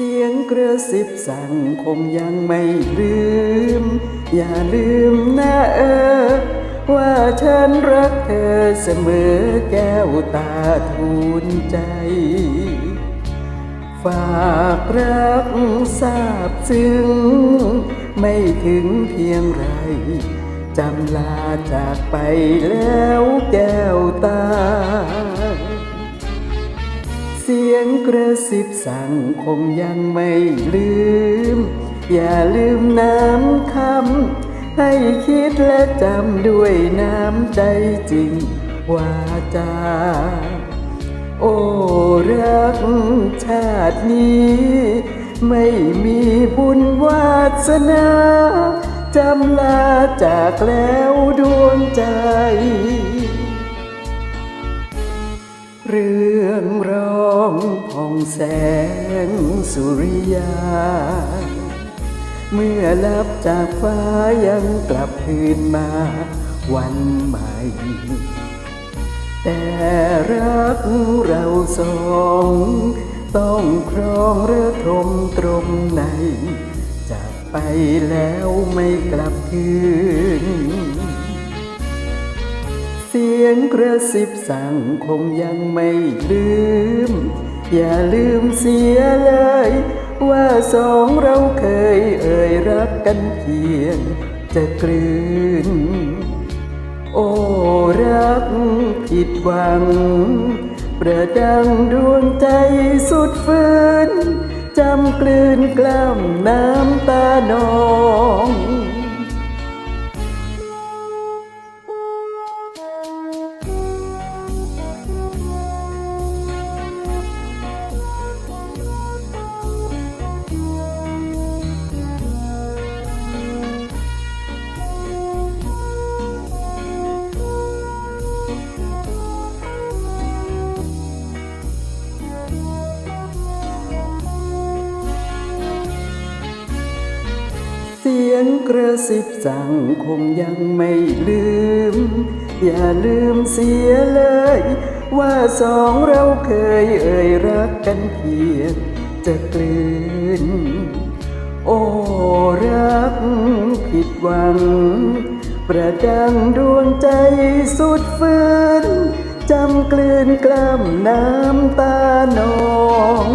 เสียงกระซิบสั่งคงยังไม่ลืม อย่าลืมนะเออ ว่าฉันรักเธอเสมอแก้วตาทูลใจ ฝากรักทราบซึ้ง ไม่ถึงเพียงไรจำลาจากไปแล้วแก้วตา สียงกระซิบสั่งคงยังไม่ลืม อย่าลืมน้ำคำให้คิดและจำด้วยน้ำใจจริงวาจา โอ้รักชาตินี้ ไม่มีบุญวาสนาจำลาจากแล้วดวงใจ เรื่องรอ แสงสุริยา เมื่อลับจากฟ้ายังกลับคืนมาวันใหม่ แต่รักเราสอง ต้องครองเรือทมตรงในจากไปแล้วไม่กลับคืน เสียงกระซิบสั่งคงยังไม่ลืม อย่าลืมเสียเลย ว่าสองเราเคยเอ่ยรักกันเพียงจะกลืน โอ้รักผิดหวัง ประดังดวงใจสุดฝืนจำกลืนกล้ำน้ำตานอง สียงกระซิบสั่งคงยังไม่ลืม อย่าลืมเสียเลย ว่าสองเราเคยเอ่ยรักกันเพียงจะกลืน โอ้รักผิดหวัง ประดังดวงใจสุดฝืนจำกลืนกล้ำน้ำตานอง